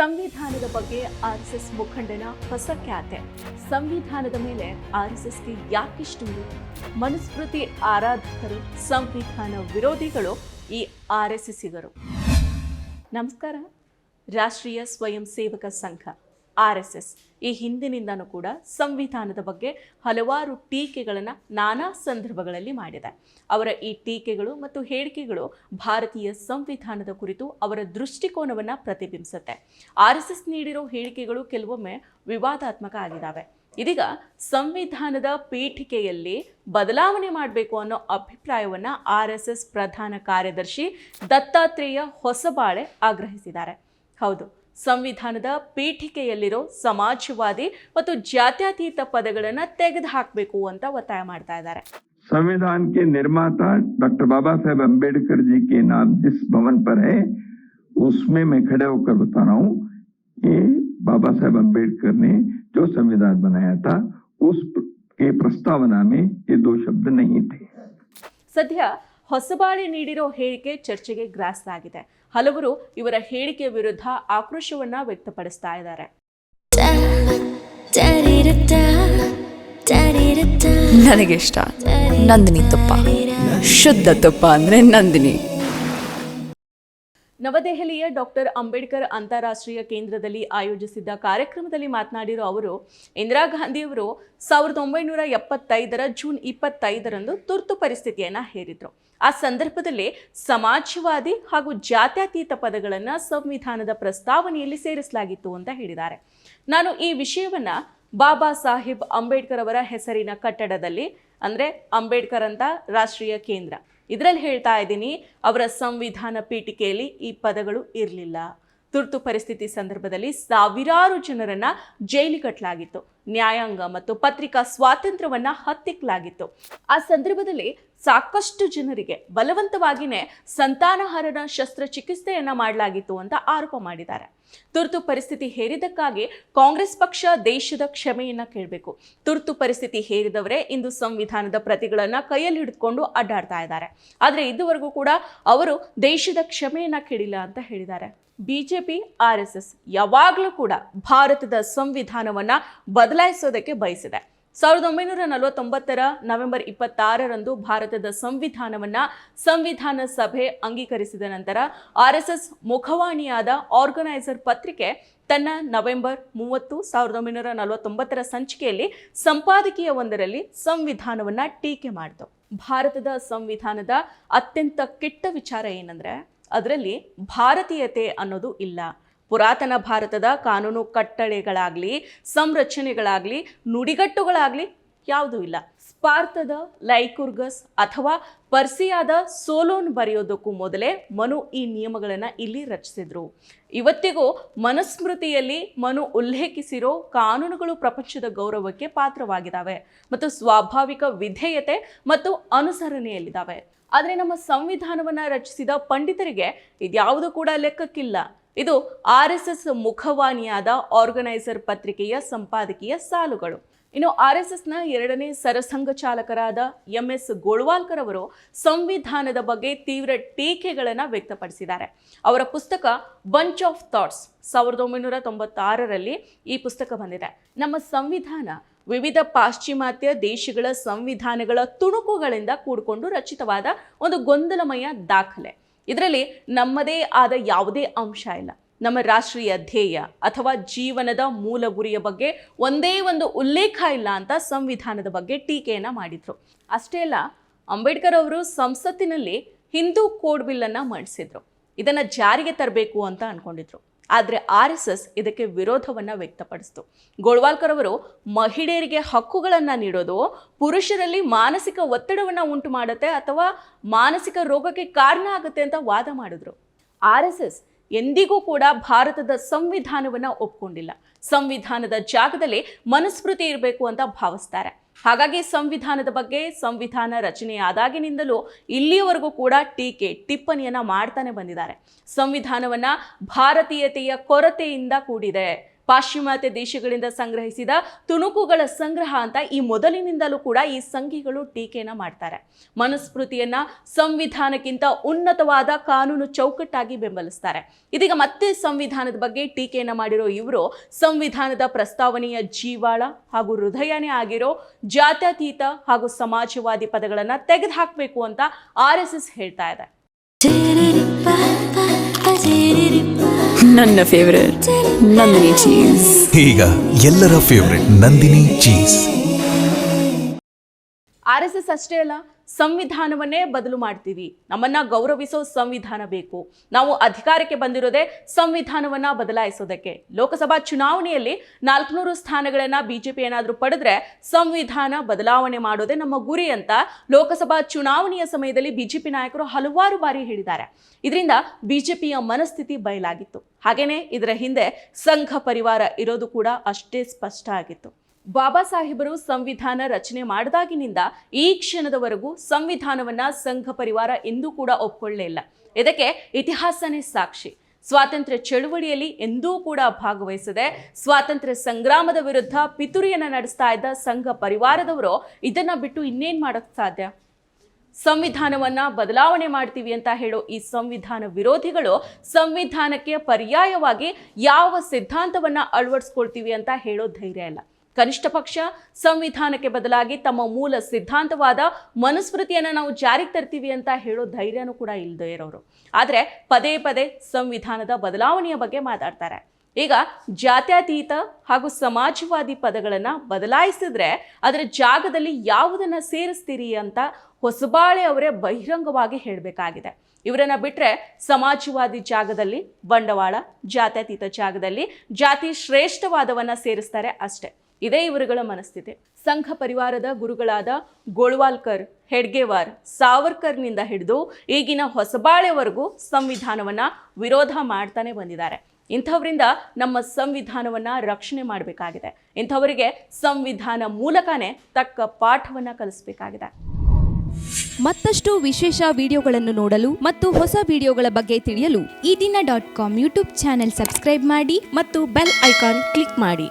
ಸಂವಿಧಾನದ ಬಗ್ಗೆ R S S ಮುಖಂಡನ ಹೊಸ ಖ್ಯಾತೆ. ಸಂವಿಧಾನದ ಮೇಲೆ ಆರ್ ಎಸ್ ಎಸ್ಗೆ ಯಾಕಿಷ್ಟು ಮನುಸ್ಮೃತಿ ಆರಾಧಕರು, ಸಂವಿಧಾನ ವಿರೋಧಿಗಳು ಈ ಆರ್ ಎಸ್ ಎಸ್ಸಿಗರು? ನಮಸ್ಕಾರ. ರಾಷ್ಟ್ರೀಯ ಸ್ವಯಂ ಸೇವಕ ಸಂಘ. R S S. ಈ ಹಿಂದಿನಿಂದನೂ ಕೂಡ ಸಂವಿಧಾನದ ಬಗ್ಗೆ ಹಲವಾರು ಟೀಕೆಗಳನ್ನು ನಾನಾ ಸಂದರ್ಭಗಳಲ್ಲಿ ಮಾಡಿದೆ. ಅವರ ಈ ಟೀಕೆಗಳು ಮತ್ತು ಹೇಳಿಕೆಗಳು ಭಾರತೀಯ ಸಂವಿಧಾನದ ಕುರಿತು ಅವರ ದೃಷ್ಟಿಕೋನವನ್ನು ಪ್ರತಿಬಿಂಬಿಸುತ್ತೆ. ಆರ್ ಎಸ್ ಎಸ್ ನೀಡಿರೋ ಹೇಳಿಕೆಗಳು ಕೆಲವೊಮ್ಮೆ ವಿವಾದಾತ್ಮಕ ಆಗಿದ್ದಾವೆ ಇದೀಗ ಸಂವಿಧಾನದ ಪೀಠಿಕೆಯಲ್ಲಿ ಬದಲಾವಣೆ ಮಾಡಬೇಕು ಅನ್ನೋ ಅಭಿಪ್ರಾಯವನ್ನು ಆರ್ ಎಸ್ ಎಸ್ ಪ್ರಧಾನ ಕಾರ್ಯದರ್ಶಿ ದತ್ತಾತ್ರೇಯ ಹೊಸಬಾಳೆ ಆಗ್ರಹಿಸಿದ್ದಾರೆ. ಹೌದು ಸಂವಿಧಾನದ ಪೀಠಿಕೆಯಲ್ಲಿರೋ ಸಮಾಜವಾದಿ ಮತ್ತು ಜಾತ್ಯತೀತ ಪದಗಳನ್ನು ತೆಗೆದುಹಾಕಬೇಕು ಅಂತ ಒತ್ತಾಯ ಮಾಡ್ತಾ ಇದ್ದಾರೆ संविधान के निर्माता डॉक्टर बाबा साहेब अम्बेडकर जी के नाम जिस भवन पर है उसमें मैं खड़े होकर बता रहा हूँ ये बाबा साहेब अम्बेडकर ने जो संविधान बनाया था उस प्र- के प्रस्तावना में ये दो शब्द नहीं थे ಸದ್ಯ ಹೊಸಬಾಳೆ ನೀಡಿರೋ ಹೇಳಿಕೆ ಚರ್ಚೆಗೆ ಗ್ರಾಸವಾಗಿದೆ ಹಲವರು ಇವರ ಹೇಳಿಕೆ ವಿರುದ್ಧ ಆಕ್ರೋಶವನ್ನ ವ್ಯಕ್ತಪಡಿಸ್ತಾ ಇದ್ದಾರೆ. ನನಗಿಷ್ಟ ನಂದಿನಿ ತುಪ್ಪ. ಶುದ್ಧ ತುಪ್ಪ ಅಂದ್ರೆ ನಂದಿನಿ. ನವದೆಹಲಿಯ ಡಾಕ್ಟರ್ ಅಂಬೇಡ್ಕರ್ ಅಂತಾರಾಷ್ಟ್ರೀಯ ಕೇಂದ್ರದಲ್ಲಿ ಆಯೋಜಿಸಿದ್ದ ಕಾರ್ಯಕ್ರಮದಲ್ಲಿ ಮಾತನಾಡಿರೋ ಅವರು, ಇಂದಿರಾ ಗಾಂಧಿಯವರು ಸಾವಿರದ ಒಂಬೈನೂರ ಎಪ್ಪತ್ತೈದರ ಜೂನ್ ಇಪ್ಪತ್ತೈದರಂದು ತುರ್ತು ಪರಿಸ್ಥಿತಿಯನ್ನು ಹೇರಿದ್ರು. ಆ ಸಂದರ್ಭದಲ್ಲಿ ಸಮಾಜವಾದಿ ಹಾಗೂ ಜಾತ್ಯತೀತ ಪದಗಳನ್ನು ಸಂವಿಧಾನದ ಪ್ರಸ್ತಾವನೆಯಲ್ಲಿ ಸೇರಿಸಲಾಗಿತ್ತು ಅಂತ ಹೇಳಿದ್ದಾರೆ. ನಾನು ಈ ವಿಷಯವನ್ನು ಬಾಬಾ ಸಾಹೇಬ್ ಅಂಬೇಡ್ಕರ್ ಅವರ ಹೆಸರಿನ ಕಟ್ಟಡದಲ್ಲಿ, ಅಂದರೆ ಅಂಬೇಡ್ಕರ್ ಅಂತ ರಾಷ್ಟ್ರೀಯ ಕೇಂದ್ರ ಇದರಲ್ಲಿ ಹೇಳ್ತಾ ಇದ್ದೀನಿ ಅವರ ಸಂವಿಧಾನ ಪೀಠಿಕೆಯಲ್ಲಿ ಈ ಪದಗಳು ಇರಲಿಲ್ಲ. ತುರ್ತು ಪರಿಸ್ಥಿತಿ ಸಂದರ್ಭದಲ್ಲಿ ಸಾವಿರಾರು ಜನರನ್ನ ಜೈಲಿಗೆ ಕಟ್ಟಲಾಗಿತ್ತು ನ್ಯಾಯಾಂಗ ಮತ್ತು ಪತ್ರಿಕಾ ಸ್ವಾತಂತ್ರ್ಯವನ್ನ ಹತ್ತಿಕ್ಕಲಾಗಿತ್ತು ಆ ಸಂದರ್ಭದಲ್ಲಿ ಸಾಕಷ್ಟು ಜನರಿಗೆ ಬಲವಂತವಾಗಿಯೇ ಸಂತಾನಹರಣ ಶಸ್ತ್ರಚಿಕಿತ್ಸೆಯನ್ನ ಮಾಡಲಾಗಿತ್ತು ಅಂತ ಆರೋಪ ಮಾಡಿದ್ದಾರೆ. ತುರ್ತು ಪರಿಸ್ಥಿತಿ ಹೇರಿದ್ದಕ್ಕಾಗಿ ಕಾಂಗ್ರೆಸ್ ಪಕ್ಷ ದೇಶದ ಕ್ಷಮೆಯನ್ನ ಕೇಳಬೇಕು. ತುರ್ತು ಪರಿಸ್ಥಿತಿ ಹೇರಿದವರೇ ಇಂದು ಸಂವಿಧಾನದ ಪ್ರತಿಗಳನ್ನ ಕೈಯಲ್ಲಿ ಹಿಡಿದುಕೊಂಡು ಅಡ್ಡಾಡ್ತಾ ಇದ್ದಾರೆ. ಆದರೆ ಇದುವರೆಗೂ ಕೂಡ ಅವರು ದೇಶದ ಕ್ಷಮೆಯನ್ನ ಕೇಳಿಲ್ಲ ಅಂತ ಹೇಳಿದ್ದಾರೆ. ಬಿಜೆಪಿ, ಆರ್ ಎಸ್ ಎಸ್ ಯಾವಾಗಲೂ ಕೂಡ ಭಾರತದ ಸಂವಿಧಾನವನ್ನು ಬದಲಾಯಿಸೋದಕ್ಕೆ ಬಯಸಿದೆ. ಸಾವಿರದ ಒಂಬೈನೂರ ನಲವತ್ತೊಂಬತ್ತರ ನವೆಂಬರ್ ಇಪ್ಪತ್ತಾರರಂದು ಭಾರತದ ಸಂವಿಧಾನವನ್ನ ಸಂವಿಧಾನ ಸಭೆ ಅಂಗೀಕರಿಸಿದ ನಂತರ ಆರ್ ಎಸ್ ಎಸ್ ಮುಖವಾಣಿಯಾದ ಆರ್ಗನೈಸರ್ ಪತ್ರಿಕೆ ತನ್ನ ನವೆಂಬರ್ ಮೂವತ್ತು ಸಾವಿರದ ಒಂಬೈನೂರ ನಲವತ್ತೊಂಬತ್ತರ ಸಂಚಿಕೆಯಲ್ಲಿ ಸಂಪಾದಕೀಯ ಒಂದರಲ್ಲಿ ಸಂವಿಧಾನವನ್ನ ಟೀಕೆ ಮಾಡಿತು. ಭಾರತದ ಸಂವಿಧಾನದ ಅತ್ಯಂತ ಕೆಟ್ಟ ವಿಚಾರ ಏನಂದ್ರೆ ಅದರಲ್ಲಿ ಭಾರತೀಯತೆ ಅನ್ನೋದು ಇಲ್ಲ. ಪುರಾತನ ಭಾರತದ ಕಾನೂನು ಕಟ್ಟಳೆಗಳಾಗಲಿ, ಸಂರಚನೆಗಳಾಗಲಿ, ನುಡಿಗಟ್ಟುಗಳಾಗಲಿ ಯಾವುದೂ ಇಲ್ಲ. ಸ್ಪಾರ್ಥದ ಲೈಕುರ್ಗಸ್ ಅಥವಾ ಪರ್ಸಿಯಾದ ಸೋಲೋನ್ ಬರೆಯೋದಕ್ಕೂ ಮೊದಲೇ ಮನು ಈ ನಿಯಮಗಳನ್ನು ಇಲ್ಲಿ ರಚಿಸಿದರು. ಇವತ್ತಿಗೂ ಮನುಸ್ಮೃತಿಯಲ್ಲಿ ಮನು ಉಲ್ಲೇಖಿಸಿರೋ ಕಾನೂನುಗಳು ಪ್ರಪಂಚದ ಗೌರವಕ್ಕೆ ಪಾತ್ರವಾಗಿದ್ದಾವೆ ಮತ್ತು ಸ್ವಾಭಾವಿಕ ವಿಧೇಯತೆ ಮತ್ತು ಅನುಸರಣೆಯಲ್ಲಿದ್ದಾವೆ ಆದರೆ ನಮ್ಮ ಸಂವಿಧಾನವನ್ನು ರಚಿಸಿದ ಪಂಡಿತರಿಗೆ ಇದ್ಯಾವುದು ಕೂಡ ಲೆಕ್ಕಕ್ಕಿಲ್ಲ. ಇದು ಆರ್ ಎಸ್ ಎಸ್ ಮುಖವಾಣಿಯಾದ ಆರ್ಗನೈಸರ್ ಪತ್ರಿಕೆಯ ಸಂಪಾದಕೀಯ ಸಾಲುಗಳು. ಇನ್ನು ಆರ್ ಎಸ್ ಎಸ್ನ ಎರಡನೇ ಸರಸಂಘ ಚಾಲಕರಾದ ಎಂ ಎಸ್ ಗೋಳ್ವಾಲ್ಕರ್ ಅವರು ಸಂವಿಧಾನದ ಬಗ್ಗೆ ತೀವ್ರ ಟೀಕೆಗಳನ್ನು ವ್ಯಕ್ತಪಡಿಸಿದ್ದಾರೆ. ಅವರ ಪುಸ್ತಕ ಬಂಚ್ ಆಫ್ ಥಾಟ್ಸ್ ಸಾವಿರದ ಒಂಬೈನೂರ ತೊಂಬತ್ತಾರರಲ್ಲಿ ಈ ಪುಸ್ತಕ ಬಂದಿದೆ. ನಮ್ಮ ಸಂವಿಧಾನ ವಿವಿಧ ಪಾಶ್ಚಿಮಾತ್ಯ ದೇಶಗಳ ಸಂವಿಧಾನಗಳ ತುಣುಕುಗಳಿಂದ ಕೂಡಿಕೊಂಡು ರಚಿತವಾದ ಒಂದು ಗೊಂದಲಮಯ ದಾಖಲೆ. ಇದರಲ್ಲಿ ನಮ್ಮದೇ ಆದ ಯಾವುದೇ ಅಂಶ ಇಲ್ಲ. ನಮ್ಮ ರಾಷ್ಟ್ರೀಯ ಧ್ಯೇಯ ಅಥವಾ ಜೀವನದ ಮೂಲ ಗುರಿಯ ಬಗ್ಗೆ ಒಂದೇ ಒಂದು ಉಲ್ಲೇಖ ಇಲ್ಲ ಅಂತ ಸಂವಿಧಾನದ ಬಗ್ಗೆ ಟೀಕೆಯನ್ನು ಮಾಡಿದ್ರು. ಅಷ್ಟೇ ಅಲ್ಲ, ಅಂಬೇಡ್ಕರ್ ಅವರು ಸಂಸತ್ತಿನಲ್ಲಿ ಹಿಂದೂ ಕೋಡ್ ಬಿಲ್ಲನ್ನು ಮಂಡಿಸಿದರು. ಇದನ್ನು ಜಾರಿಗೆ ತರಬೇಕು ಅಂತ ಅನ್ಕೊಂಡಿದ್ರು. ಆದರೆ ಆರ್ ಎಸ್ ಇದಕ್ಕೆ ವಿರೋಧವನ್ನು ವ್ಯಕ್ತಪಡಿಸಿತು. ಗೋಳ್ವಾಲ್ಕರ್ ಅವರು ಮಹಿಳೆಯರಿಗೆ ಹಕ್ಕುಗಳನ್ನು ನೀಡೋದು ಪುರುಷರಲ್ಲಿ ಮಾನಸಿಕ ಒತ್ತಡವನ್ನು ಉಂಟು ಮಾಡುತ್ತೆ ಅಥವಾ ಮಾನಸಿಕ ರೋಗಕ್ಕೆ ಕಾರಣ ಆಗುತ್ತೆ ಅಂತ ವಾದ ಮಾಡಿದ್ರು. ಆರ್ ಎಸ್ ಎಸ್ ಎಂದಿಗೂ ಕೂಡ ಭಾರತದ ಸಂವಿಧಾನವನ್ನು ಒಪ್ಕೊಂಡಿಲ್ಲ. ಸಂವಿಧಾನದ ಜಾಗದಲ್ಲಿ ಮನುಸ್ಮೃತಿ ಇರಬೇಕು ಅಂತ ಭಾವಿಸ್ತಾರೆ. ಹಾಗಾಗಿ ಸಂವಿಧಾನದ ಬಗ್ಗೆ ಸಂವಿಧಾನ ರಚನೆಯಾದಾಗಿನಿಂದಲೂ ಇಲ್ಲಿಯವರೆಗೂ ಕೂಡ ಟೀಕೆ, ಟಿಪ್ಪಣಿಯನ್ನ ಮಾಡ್ತಾನೆ ಬಂದಿದ್ದಾರೆ. ಸಂವಿಧಾನವನ್ನ ಭಾರತೀಯತೆಯ ಕೊರತೆಯಿಂದ ಕೂಡಿದೆ. ಪಾಶ್ಚಿಮಾತ್ಯ ದೇಶಗಳಿಂದ ಸಂಗ್ರಹಿಸಿದ ತುಣುಕುಗಳ ಸಂಗ್ರಹ ಅಂತ ಈ ಮೊದಲಿನಿಂದಲೂ ಕೂಡ ಈ ಸಂಘಿಗಳು ಟೀಕೆಯನ್ನು ಮಾಡ್ತಾರೆ. ಮನುಸ್ಮೃತಿಯನ್ನ ಸಂವಿಧಾನಕ್ಕಿಂತ ಉನ್ನತವಾದ ಕಾನೂನು ಚೌಕಟ್ಟಾಗಿ ಬೆಂಬಲಿಸ್ತಾರೆ. ಇದೀಗ ಮತ್ತೆ ಸಂವಿಧಾನದ ಬಗ್ಗೆ ಟೀಕೆಯನ್ನು ಮಾಡಿರೋ ಇವರು ಸಂವಿಧಾನದ ಪ್ರಸ್ತಾವನೆಯ ಜೀವಾಳ ಹಾಗೂ ಹೃದಯನೇ ಆಗಿರೋ ಜಾತ್ಯತೀತ ಹಾಗೂ ಸಮಾಜವಾದಿ ಪದಗಳನ್ನು ತೆಗೆದುಹಾಕಬೇಕು ಅಂತ ಆರ್ ಎಸ್ ಎಸ್ ಹೇಳ್ತಾ ಇದೆ. ನನ್ನ ಫೇವರೇಟ್ ನಂದಿನಿ ಚೀಸ್ ಈಗ ಎಲ್ಲರ favourite Nandini cheese R S S ಅಷ್ಟೇ ಅಲ್ಲ ಸಂವಿಧಾನವನ್ನೇ ಬದಲು ಮಾಡ್ತೀವಿ. ನಮ್ಮನ್ನ ಗೌರವಿಸೋ ಸಂವಿಧಾನ ಬೇಕು. ನಾವು ಅಧಿಕಾರಕ್ಕೆ ಬಂದಿರೋದೇ ಸಂವಿಧಾನವನ್ನ ಬದಲಾಯಿಸೋದಕ್ಕೆ. ಲೋಕಸಭಾ ಚುನಾವಣೆಯಲ್ಲಿ ನಾಲ್ಕುನೂರು ಸ್ಥಾನಗಳನ್ನ ಬಿಜೆಪಿ ಏನಾದರೂ ಪಡೆದ್ರೆ ಸಂವಿಧಾನ ಬದಲಾವಣೆ ಮಾಡೋದೇ ನಮ್ಮ ಗುರಿ ಅಂತ ಲೋಕಸಭಾ ಚುನಾವಣೆಯ ಸಮಯದಲ್ಲಿ ಬಿಜೆಪಿ ನಾಯಕರು ಹಲವಾರು ಬಾರಿ ಹೇಳಿದ್ದಾರೆ. ಇದರಿಂದ ಬಿಜೆಪಿಯ ಮನಸ್ಥಿತಿ ಬಯಲಾಗಿತ್ತು. ಹಾಗೇನೆ ಇದರ ಹಿಂದೆ ಸಂಘ ಪರಿವಾರ ಇರೋದು ಕೂಡ ಅಷ್ಟೇ ಸ್ಪಷ್ಟ ಆಗಿತ್ತು. ಬಾಬಾ ಸಾಹೇಬರು ಸಂವಿಧಾನ ರಚನೆ ಮಾಡಿದಾಗಿನಿಂದ ಈ ಕ್ಷಣದವರೆಗೂ ಸಂವಿಧಾನವನ್ನ ಸಂಘ ಪರಿವಾರ ಎಂದೂ ಕೂಡ ಒಪ್ಕೊಳ್ಳೇ ಇದಕ್ಕೆ ಇತಿಹಾಸನೇ ಸಾಕ್ಷಿ. ಸ್ವಾತಂತ್ರ್ಯ ಚಳುವಳಿಯಲ್ಲಿ ಎಂದೂ ಕೂಡ ಭಾಗವಹಿಸದೆ, ಸ್ವಾತಂತ್ರ್ಯ ಸಂಗ್ರಾಮದ ವಿರುದ್ಧ ಪಿತುರಿಯನ್ನು ನಡೆಸ್ತಾ ಇದ್ದ ಸಂಘ ಪರಿವಾರದವರು ಇದನ್ನ ಬಿಟ್ಟು ಇನ್ನೇನ್ ಮಾಡಕ್ ಸಾಧ್ಯ? ಸಂವಿಧಾನವನ್ನ ಬದಲಾವಣೆ ಮಾಡ್ತೀವಿ ಅಂತ ಹೇಳೋ ಈ ಸಂವಿಧಾನ ವಿರೋಧಿಗಳು ಸಂವಿಧಾನಕ್ಕೆ ಪರ್ಯಾಯವಾಗಿ ಯಾವ ಸಿದ್ಧಾಂತವನ್ನ ಅಳವಡಿಸ್ಕೊಳ್ತೀವಿ ಅಂತ ಹೇಳೋ ಧೈರ್ಯ ಇಲ್ಲ. ಕನಿಷ್ಠ ಪಕ್ಷ ಸಂವಿಧಾನಕ್ಕೆ ಬದಲಾಗಿ ತಮ್ಮ ಮೂಲ ಸಿದ್ಧಾಂತವಾದ ಮನುಸ್ಮೃತಿಯನ್ನು ನಾವು ಜಾರಿಗೆ ತರ್ತೀವಿ ಅಂತ ಹೇಳೋ ಧೈರ್ಯನೂ ಕೂಡ ಇಲ್ಲದೆ ಇರೋರು. ಆದರೆ ಪದೇ ಪದೇ ಸಂವಿಧಾನದ ಬದಲಾವಣೆಯ ಬಗ್ಗೆ ಮಾತಾಡ್ತಾರೆ. ಈಗ ಜಾತ್ಯತೀತ ಹಾಗೂ ಸಮಾಜವಾದಿ ಪದಗಳನ್ನು ಬದಲಾಯಿಸಿದ್ರೆ ಅದರ ಜಾಗದಲ್ಲಿ ಯಾವುದನ್ನ ಸೇರಿಸ್ತೀರಿ ಅಂತ ಹೊಸಬಾಳೆ ಅವರೇ ಬಹಿರಂಗವಾಗಿ ಹೇಳಬೇಕಾಗಿದೆ. ಇವರನ್ನ ಬಿಟ್ರೆ ಸಮಾಜವಾದಿ ಜಾಗದಲ್ಲಿ ಬಂಡವಾಳ, ಜಾತ್ಯತೀತ ಜಾಗದಲ್ಲಿ ಜಾತಿ ಶ್ರೇಷ್ಠವಾದವನ್ನ ಸೇರಿಸ್ತಾರೆ ಅಷ್ಟೇ. ಇದೇ ಇವರುಗಳ ಮನಸ್ಥಿತಿ. ಸಂಘ ಪರಿವಾರದ ಗುರುಗಳಾದ ಗೋಳ್ವಾಲ್ಕರ್, ಹೆಡ್ಗೆವಾರ್, ಸಾವರ್ಕರ್ನಿಂದ ಹಿಡಿದು ಈಗಿನ ಹೊಸಬಾಳೆವರೆಗೂ ಸಂವಿಧಾನವನ್ನು ವಿರೋಧ ಮಾಡ್ತಾನೆ ಬಂದಿದ್ದಾರೆ. ಇಂಥವರಿಂದ ನಮ್ಮ ಸಂವಿಧಾನವನ್ನು ರಕ್ಷಣೆ ಮಾಡಬೇಕಾಗಿದೆ. ಇಂಥವರಿಗೆ ಸಂವಿಧಾನ ಮೂಲಕನೇ ತಕ್ಕ ಪಾಠವನ್ನು ಕಲಿಸಬೇಕಾಗಿದೆ. ಮತ್ತಷ್ಟು ವಿಶೇಷ ವಿಡಿಯೋಗಳನ್ನು ನೋಡಲು ಮತ್ತು ಹೊಸ ವಿಡಿಯೋಗಳ ಬಗ್ಗೆ ತಿಳಿಯಲು Ee Dina dot com YouTube channel subscribe ಮಾಡಿ ಮತ್ತು ಬೆಲ್ ಐಕಾನ್ ಕ್ಲಿಕ್ ಮಾಡಿ.